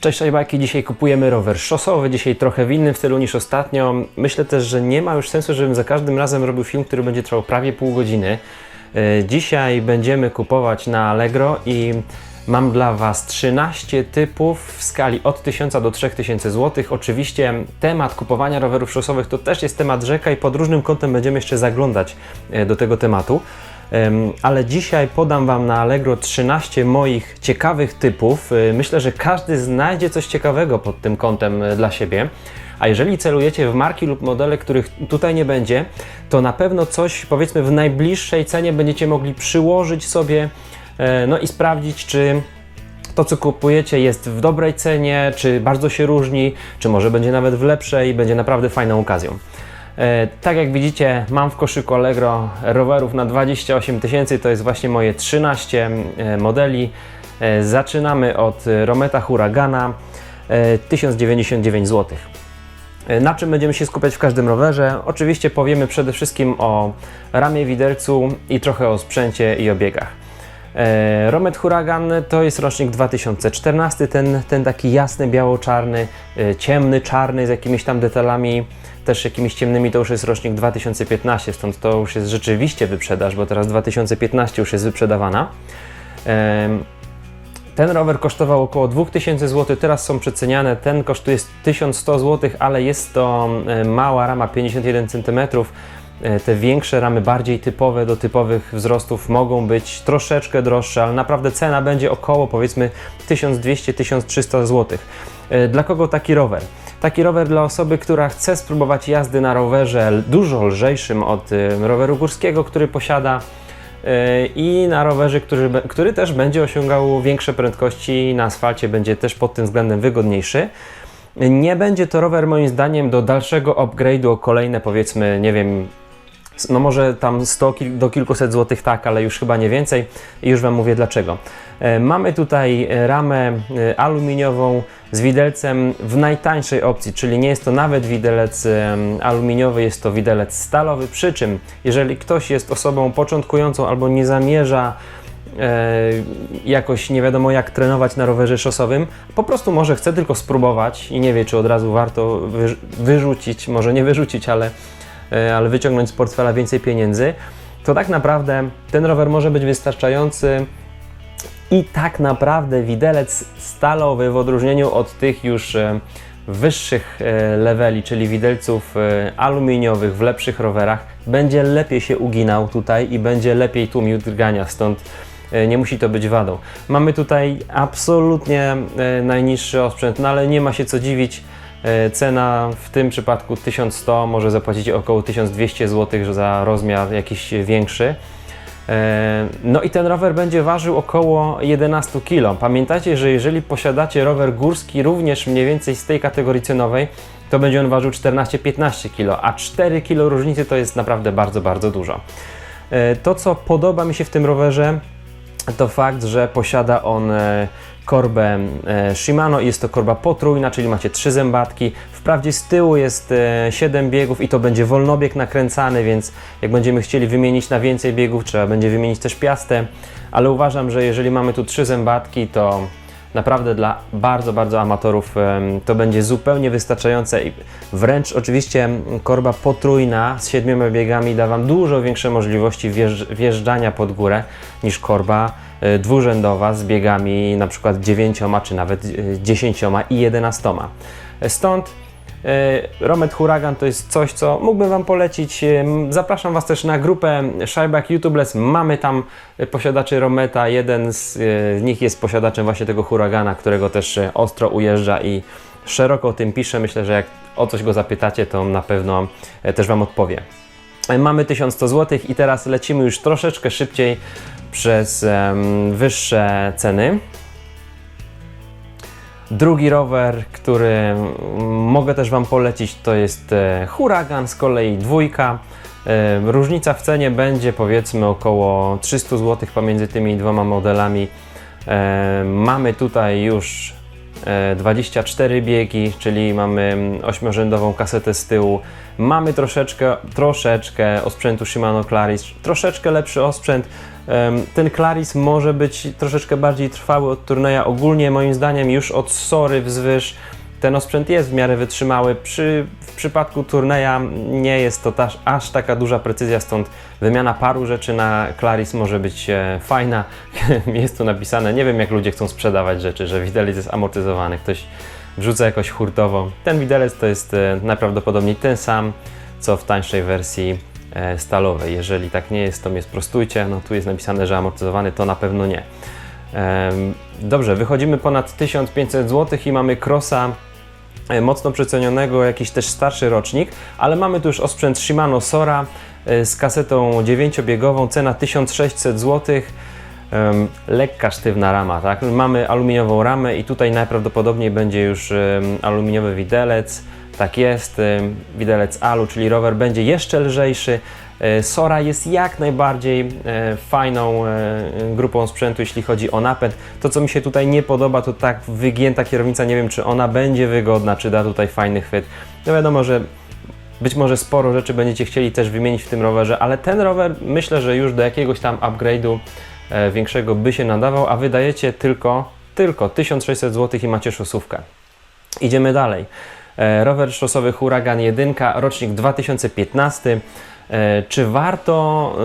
Cześć, bajki. Dzisiaj kupujemy rower szosowy, dzisiaj trochę w innym stylu niż ostatnio. Myślę też, że nie ma już sensu, żebym za każdym razem robił film, który będzie trwał prawie pół godziny. E, Dzisiaj będziemy kupować na Allegro i mam dla Was 13 typów w skali od 1000 do 3000 zł. Oczywiście temat kupowania rowerów szosowych to też jest temat rzeka i pod różnym kątem będziemy jeszcze zaglądać e, do tego tematu. Ale dzisiaj podam Wam na Allegro 13 moich ciekawych typów. Y, Myślę, że każdy znajdzie coś ciekawego pod tym kątem y, dla siebie. A jeżeli celujecie w marki lub modele, których tutaj nie będzie, to na pewno coś powiedzmy w najbliższej cenie będziecie mogli przyłożyć sobie e, no i sprawdzić, czy to, co kupujecie, jest w dobrej cenie, czy bardzo się różni, czy może będzie nawet w lepszej będzie naprawdę fajną okazją. E, tak jak widzicie, mam w koszyku Allegro rowerów na 28 tysięcy, to jest właśnie moje 13 e, modeli. E, zaczynamy od Rometa Huragana e, 1099 zł. Na czym będziemy się skupiać w każdym rowerze? Oczywiście powiemy przede wszystkim o ramię widelcu i trochę o sprzęcie i o biegach. E, Romet Huragan to jest rocznik 2014, ten, ten taki jasny, biało-czarny, e, ciemny, czarny z jakimiś tam detalami, też jakimiś ciemnymi, to już jest rocznik 2015, stąd to już jest rzeczywiście wyprzedaż, bo teraz 2015 już jest wyprzedawana. Em, ten rower kosztował około 2000 zł, teraz są przeceniane. Ten kosztuje 1100 zł, ale jest to e, mała rama 51 cm. E, Te większe ramy, bardziej typowe do typowych wzrostów, mogą być troszeczkę droższe, ale naprawdę cena będzie około powiedzmy 1200-1300 zł. E, Dla kogo taki rower? Taki rower dla osoby, która chce spróbować jazdy na rowerze dużo lżejszym od e, roweru górskiego, który posiada i na rowerze, który, który też będzie osiągał większe prędkości na asfalcie, będzie też pod tym względem wygodniejszy. Nie będzie to rower moim zdaniem do dalszego upgrade'u o kolejne powiedzmy, nie wiem, no może tam 100 kil- do kilkuset złotych tak, ale już chyba nie więcej i już Wam mówię dlaczego. E, Mamy tutaj e, ramę e, aluminiową z widelcem w najtańszej opcji, czyli nie jest to nawet widelec aluminiowy, jest to widelec stalowy, przy czym jeżeli ktoś jest osobą początkującą albo nie zamierza jakoś nie wiadomo jak trenować na rowerze szosowym, po prostu może chce tylko spróbować i nie wie czy od razu warto wyrzucić, może nie wyrzucić, ale ale wyciągnąć z portfela więcej pieniędzy, to tak naprawdę ten rower może być wystarczający i tak naprawdę widelec stalowy w odróżnieniu od tych już e, wyższych e, leveli, czyli widelców e, aluminiowych w lepszych rowerach, będzie lepiej się uginał tutaj i będzie lepiej tłumił drgania, stąd e, nie musi to być wadą. Mamy tutaj absolutnie e, najniższy osprzęt, no ale nie ma się co dziwić. E, Cena w tym przypadku 1100, może zapłacić około 1200 zł za rozmiar jakiś większy. E, No i ten rower będzie ważył około 11 kg. Pamiętajcie, że jeżeli posiadacie rower górski również mniej więcej z tej kategorii cenowej, to będzie on ważył 14-15 kg, a 4 kg różnicy to jest naprawdę bardzo, bardzo dużo. E, To, co podoba mi się w tym rowerze, to fakt, że posiada on korbę e, Shimano i jest to korba potrójna, czyli macie trzy zębatki. Wprawdzie z tyłu jest e, 7 biegów i to będzie wolnobieg nakręcany, więc jak będziemy chcieli wymienić na więcej biegów, trzeba będzie wymienić też piastę, ale uważam, że jeżeli mamy tu trzy zębatki, to naprawdę dla bardzo, bardzo amatorów to będzie zupełnie wystarczające i wręcz oczywiście korba potrójna z siedmioma biegami da Wam dużo większe możliwości wjeżdż- wjeżdżania pod górę niż korba e, dwurzędowa z biegami na przykład dziewięcioma czy nawet e, dziesięcioma i jedenastoma. Stąd Romet Huragan to jest coś, co mógłbym Wam polecić. Em, Zapraszam Was też na grupę Shyback YouTubeless. Mamy tam e, posiadaczy Rometa. Jeden z e, nich jest posiadaczem właśnie tego Huragana, którego też e, ostro ujeżdża i szeroko o tym pisze. Myślę, że jak o coś go zapytacie, to na pewno e, też Wam odpowie. E, Mamy 1100 zł i teraz lecimy już troszeczkę szybciej przez wyższe ceny. Drugi rower, który mogę też Wam polecić, to jest e, Huragan, z kolei dwójka. E, Różnica w cenie będzie powiedzmy około 300 zł pomiędzy tymi dwoma modelami. E, Mamy tutaj już e, 24 biegi, czyli mamy ośmiorzędową kasetę z tyłu. Mamy troszeczkę, troszeczkę osprzętu Shimano Claris, troszeczkę lepszy osprzęt. Ten Claris może być troszeczkę bardziej trwały od turnieja. Ogólnie moim zdaniem już od Sory wzwyż ten osprzęt jest w miarę wytrzymały. Przy, w przypadku turnieja nie jest to taż, aż taka duża precyzja, stąd wymiana paru rzeczy na Claris może być e, fajna. jest tu napisane, nie wiem jak ludzie chcą sprzedawać rzeczy, że widelec jest amortyzowany, ktoś wrzuca jakoś hurtowo. Ten widelec to jest e, najprawdopodobniej ten sam, co w tańszej wersji stalowej. Jeżeli tak nie jest, to mnie sprostujcie. No tu jest napisane, że amortyzowany, to na pewno nie. Dobrze, wychodzimy ponad 1500 zł i mamy Crossa e, mocno przecenionego, jakiś też starszy rocznik, ale mamy tu już osprzęt Shimano Sora e, z kasetą 9-biegową, cena 1600 zł. Lekka sztywna rama, tak? Mamy aluminiową ramę i tutaj najprawdopodobniej będzie już aluminiowy widelec. Tak jest, em, widelec alu, czyli rower będzie jeszcze lżejszy. E, Sora jest jak najbardziej e, fajną grupą sprzętu, jeśli chodzi o napęd. To, co mi się tutaj nie podoba, to tak wygięta kierownica. Nie wiem, czy ona będzie wygodna, czy da tutaj fajny chwyt. No wiadomo, że być może sporo rzeczy będziecie chcieli też wymienić w tym rowerze, ale ten rower myślę, że już do jakiegoś tam upgrade'u e, większego by się nadawał, a wydajecie tylko, tylko 1600 zł i macie szosówkę. Idziemy dalej. E, rower szosowy Huragan 1, rocznik 2015. E, Czy warto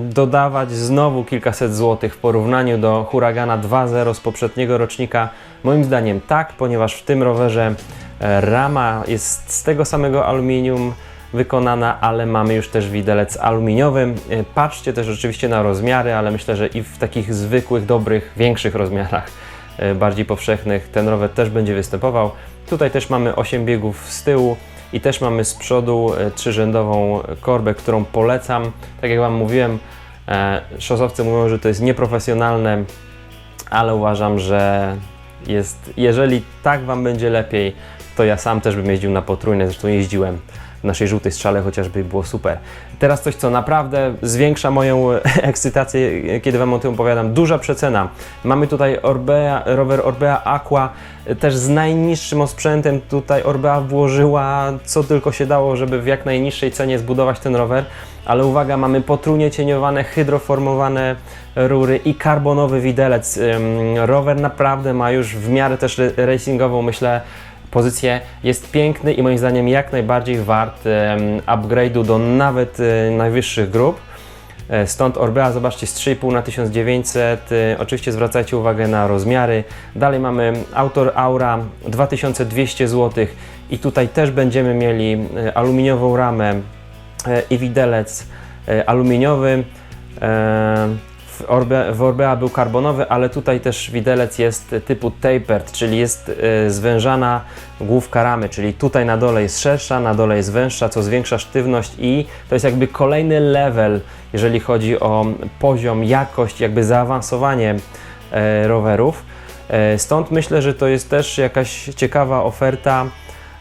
dodawać znowu kilkaset złotych w porównaniu do Huragana 2.0 z poprzedniego rocznika? Moim zdaniem tak, ponieważ w tym rowerze e, rama jest z tego samego aluminium wykonana, ale mamy już też widelec aluminiowy. Patrzcie też oczywiście na rozmiary, ale myślę, że i w takich zwykłych, dobrych, większych rozmiarach, bardziej powszechnych, ten rower też będzie występował. Tutaj też mamy 8 biegów z tyłu i też mamy z przodu e, trzyrzędową korbę, którą polecam. Tak jak Wam mówiłem, e, szosowcy mówią, że to jest nieprofesjonalne, ale uważam, że jest, jeżeli tak Wam będzie lepiej, to ja sam też bym jeździł na potrójne, zresztą jeździłem w naszej żółtej strzale, chociażby było super. Teraz coś, co naprawdę zwiększa moją ekscytację, kiedy Wam o tym opowiadam. Duża przecena. Mamy tutaj Orbea, rower Orbea Aqua, też z najniższym osprzętem. Tutaj Orbea włożyła co tylko się dało, żeby w jak najniższej cenie zbudować ten rower. Ale uwaga, mamy potrójnie cieniowane, hydroformowane rury i karbonowy widelec. Rower naprawdę ma już w miarę też racingową, myślę, pozycję. Jest piękny i moim zdaniem jak najbardziej wart upgrade'u do nawet e, najwyższych grup. E, Stąd Orbea, zobaczcie, z 3,5 na 1900. E, Oczywiście zwracajcie uwagę na rozmiary. Dalej mamy Autor Aura 2200 zł i tutaj też będziemy mieli aluminiową ramę i widelec aluminiowy. W, Orbe, w Orbea był karbonowy, ale tutaj też widelec jest typu tapered, czyli jest e, zwężana główka ramy, czyli tutaj na dole jest szersza, na dole jest węższa, co zwiększa sztywność i to jest jakby kolejny level, jeżeli chodzi o poziom, jakość, jakby zaawansowanie e, rowerów. E, Stąd myślę, że to jest też jakaś ciekawa oferta.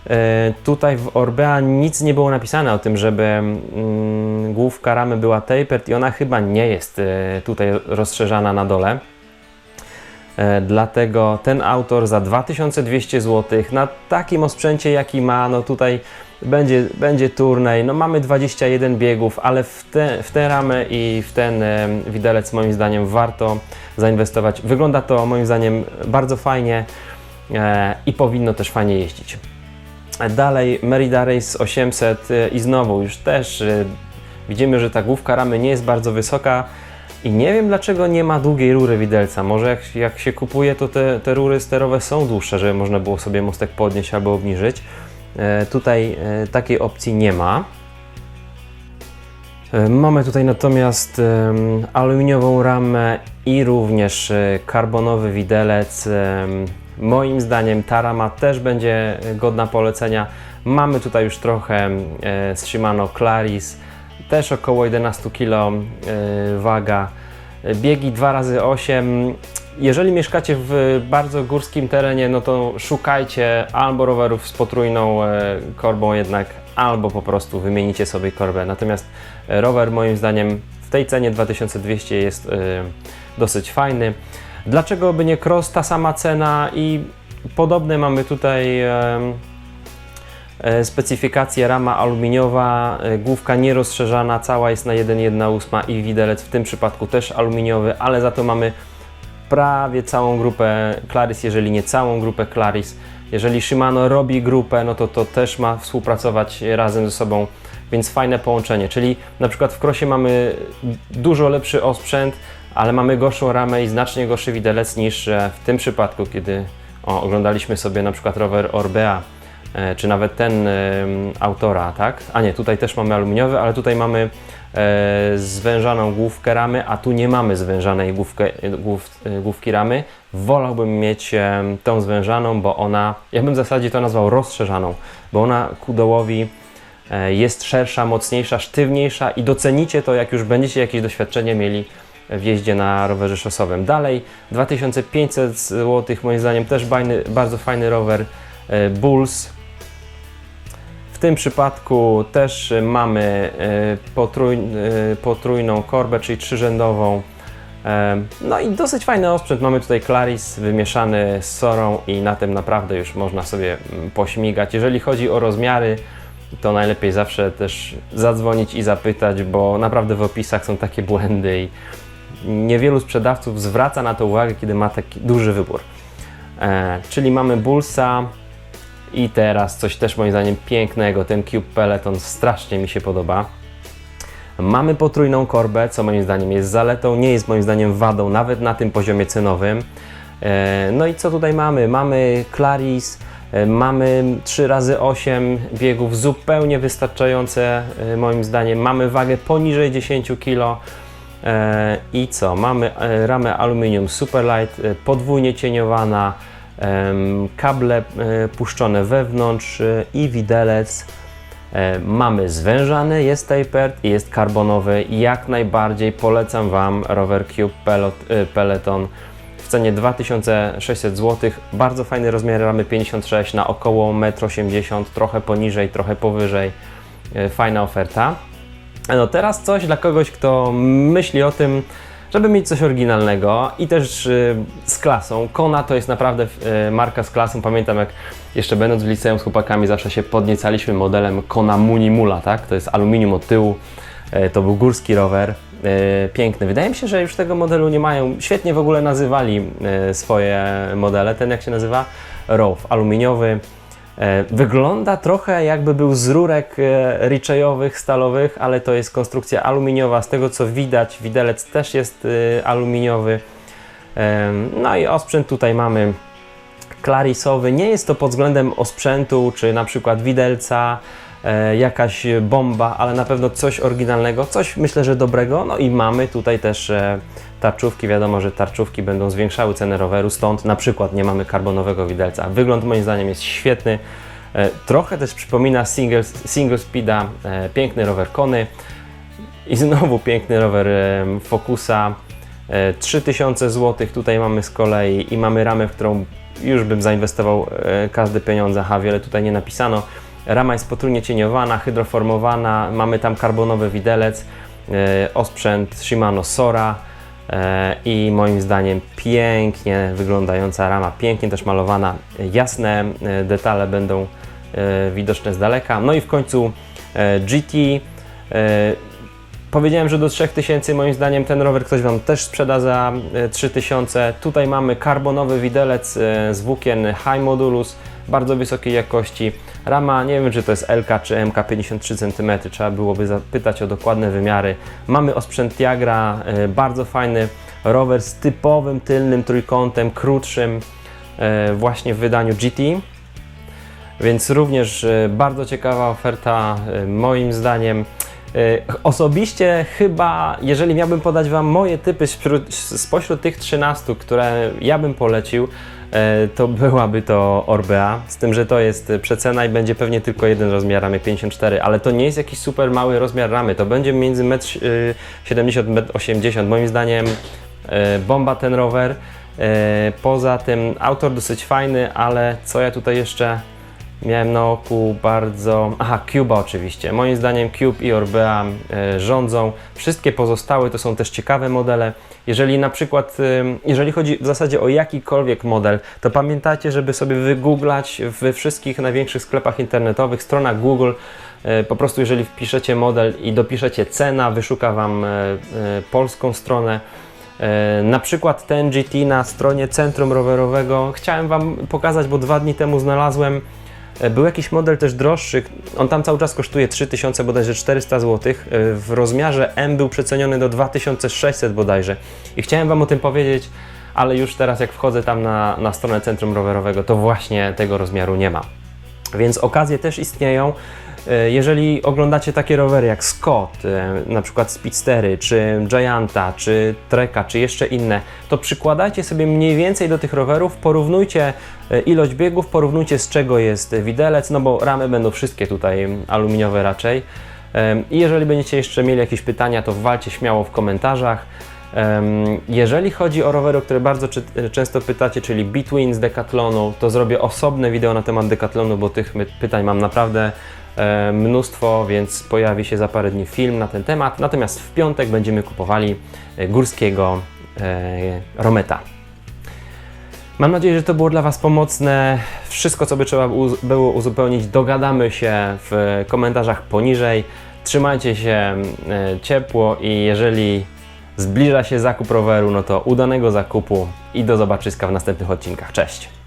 E, Tutaj w Orbea nic nie było napisane o tym, żeby mm, główka ramy była tapered i ona chyba nie jest e, tutaj rozszerzana na dole. E, Dlatego ten autor za 2200 zł na takim osprzęcie jaki ma, no tutaj będzie, będzie turniej. No mamy 21 biegów, ale w, te, w tę ramę i w ten widelec moim zdaniem warto zainwestować. Wygląda to moim zdaniem bardzo fajnie i powinno też fajnie jeździć. Dalej Merida Race 800 e, i znowu już też e, widzimy, że ta główka ramy nie jest bardzo wysoka i nie wiem dlaczego nie ma długiej rury widelca. Może jak, jak się kupuje, to te, te rury sterowe są dłuższe, żeby można było sobie mostek podnieść albo obniżyć. E, Tutaj e, takiej opcji nie ma. E, Mamy tutaj natomiast aluminiową ramę i również e, karbonowy widelec. Moim zdaniem ta rama też będzie godna polecenia. Mamy tutaj już trochę e, z Shimano Claris, też około 11 kg waga. Biegi 2x8. Jeżeli mieszkacie w bardzo górskim terenie, no to szukajcie albo rowerów z potrójną korbą jednak, albo po prostu wymienicie sobie korbę. Natomiast e, rower moim zdaniem w tej cenie 2200 jest e, dosyć fajny. Dlaczego by nie cross, ta sama cena i Podobne mamy tutaj em, e, specyfikację rama aluminiowa, główka nierozszerzana, cała jest na 1,1,8 i widelec w tym przypadku też aluminiowy, ale za to mamy prawie całą grupę Claris, jeżeli nie całą grupę Claris. Jeżeli Shimano robi grupę, no to to też ma współpracować razem ze sobą, więc fajne połączenie. Czyli na przykład w krosie mamy dużo lepszy osprzęt, ale mamy gorszą ramę i znacznie gorszy widelec niż e, w tym przypadku, kiedy o, oglądaliśmy sobie na przykład rower Orbea, czy nawet ten em, autora, tak? A nie, tutaj też mamy aluminiowy, ale tutaj mamy e, zwężaną główkę ramy, a tu nie mamy zwężanej główkę, głów, e, główki ramy. Wolałbym mieć e, tą zwężaną, bo ona, ja bym w zasadzie to nazwał rozszerzaną, bo ona ku dołowi e, jest szersza, mocniejsza, sztywniejsza i docenicie to, jak już będziecie jakieś doświadczenie mieli w jeździe na rowerze szosowym. Dalej 2500 zł, moim zdaniem też bajny, bardzo fajny rower e, Bulls. W tym przypadku też mamy e, potrój, e, potrójną korbę, czyli trzyrzędową. No i dosyć fajny osprzęt. Mamy tutaj Claris wymieszany z Sorą i na tym naprawdę już można sobie mm, pośmigać. Jeżeli chodzi o rozmiary, to najlepiej zawsze też zadzwonić i zapytać, bo naprawdę w opisach są takie błędy i niewielu sprzedawców zwraca na to uwagę, kiedy ma taki duży wybór. E, czyli mamy Bullsa i teraz coś też moim zdaniem pięknego, ten Cube Peloton strasznie mi się podoba. Mamy potrójną korbę, co moim zdaniem jest zaletą, nie jest moim zdaniem wadą, nawet na tym poziomie cenowym. E, No i co tutaj mamy? Mamy Claris, e, mamy 3x8 biegów zupełnie wystarczające e, moim zdaniem. Mamy wagę poniżej 10 kg. I co? Mamy ramę aluminium Superlight, podwójnie cieniowana, kable e, puszczone wewnątrz e, i widelec. E, Mamy zwężany, jest tapered i jest karbonowy. Jak najbardziej polecam Wam rower Cube Pelot, Peloton w cenie 2600 zł. Bardzo fajny rozmiar ramy 56 na około 1,80 m, trochę poniżej, trochę powyżej. Fajna oferta. No teraz coś dla kogoś, kto myśli o tym, żeby mieć coś oryginalnego i też y, z klasą. Kona to jest naprawdę y, marka z klasą. Pamiętam jak jeszcze będąc w liceum z chłopakami zawsze się podniecaliśmy modelem Kona Munimula, tak? To jest aluminium od tyłu. Y, to był górski rower. y, Piękny. Wydaje mi się, że już tego modelu nie mają. Świetnie w ogóle nazywali y, swoje modele. Ten jak się nazywa? Row. Aluminiowy. E, Wygląda trochę jakby był z rurek e, richejowych, stalowych, ale to jest konstrukcja aluminiowa. Z tego co widać, widelec też jest e, aluminiowy. No i osprzęt tutaj mamy clarisowy. Nie jest to pod względem osprzętu, czy na przykład widelca, jakaś bomba, ale na pewno coś oryginalnego, coś myślę, że dobrego. No i mamy tutaj też e, tarczówki. Wiadomo, że tarczówki będą zwiększały cenę roweru, stąd na przykład nie mamy karbonowego widelca. Wygląd moim zdaniem jest świetny. E, Trochę też przypomina single, single speeda, e, piękny rower Kony i znowu piękny rower e, Focusa. E, 3000 zł tutaj mamy z kolei i mamy ramę, w którą już bym zainwestował e, każde pieniądze. Ha, wiele tutaj nie napisano. Rama jest potrójnie cieniowana, hydroformowana, mamy tam karbonowy widelec, e, osprzęt Shimano Sora e, i moim zdaniem pięknie wyglądająca rama, pięknie też malowana, jasne e, detale będą widoczne z daleka. No i w końcu GT. Powiedziałem, że do 3000 moim zdaniem ten rower ktoś Wam też sprzeda za e, 3000. Tutaj mamy karbonowy widelec z włókien High Modulus, bardzo wysokiej jakości. Rama, nie wiem czy to jest LK czy MK 53 cm, trzeba byłoby zapytać o dokładne wymiary. Mamy osprzęt Tiagra, e, bardzo fajny rower z typowym tylnym trójkątem, krótszym, e, właśnie w wydaniu GT. Więc również e, bardzo ciekawa oferta, moim zdaniem. Osobiście chyba, jeżeli miałbym podać Wam moje typy spośród, tych 13, które ja bym polecił, to byłaby to Orbea, z tym, że to jest e, przecena i będzie pewnie tylko jeden rozmiar ramy 54, ale to nie jest jakiś super mały rozmiar ramy, to będzie między 1,70 m, 1,80 m. Moim zdaniem e, bomba ten rower. E, Poza tym autor dosyć fajny, ale co ja tutaj jeszcze Miałem na oku bardzo. Aha, Cuba oczywiście. Moim zdaniem Cube i Orbea e, rządzą. Wszystkie pozostałe to są też ciekawe modele. Jeżeli na przykład, ym, jeżeli chodzi w zasadzie o jakikolwiek model, to pamiętajcie, żeby sobie wygooglać we wszystkich największych sklepach internetowych, stronach Google. e, Po prostu, jeżeli wpiszecie model i dopiszecie cena, wyszuka Wam e, e, polską stronę. E, Na przykład ten GT na stronie Centrum Rowerowego chciałem Wam pokazać, bo dwa dni temu znalazłem. E, Był jakiś model też droższy, on tam cały czas kosztuje 3000 bodajże 400 zł. e, W rozmiarze M był przeceniony do 2600 bodajże. I chciałem Wam o tym powiedzieć, ale już teraz jak wchodzę tam na, na stronę Centrum Rowerowego, to właśnie tego rozmiaru nie ma. Więc okazje też istnieją. E, Jeżeli oglądacie takie rowery jak Scott, e, na przykład Speedstery, czy Gianta, czy Treka, czy jeszcze inne, to przykładajcie sobie mniej więcej do tych rowerów, porównujcie e, ilość biegów, porównujcie z czego jest widelec, no bo ramy będą wszystkie tutaj aluminiowe raczej. I jeżeli będziecie jeszcze mieli jakieś pytania, to walcie śmiało w komentarzach. Jeżeli chodzi o rowery, o które bardzo często pytacie, czyli Between z Decathlonu, to zrobię osobne wideo na temat Decathlonu, bo tych pytań mam naprawdę mnóstwo, więc pojawi się za parę dni film na ten temat. Natomiast w piątek będziemy kupowali e, górskiego e, Rometa. Mam nadzieję, że to było dla Was pomocne. Wszystko, co by trzeba było uzupełnić, dogadamy się w komentarzach poniżej. Trzymajcie się e, ciepło i jeżeli zbliża się zakup roweru, no to udanego zakupu i do zobaczyska w następnych odcinkach. Cześć!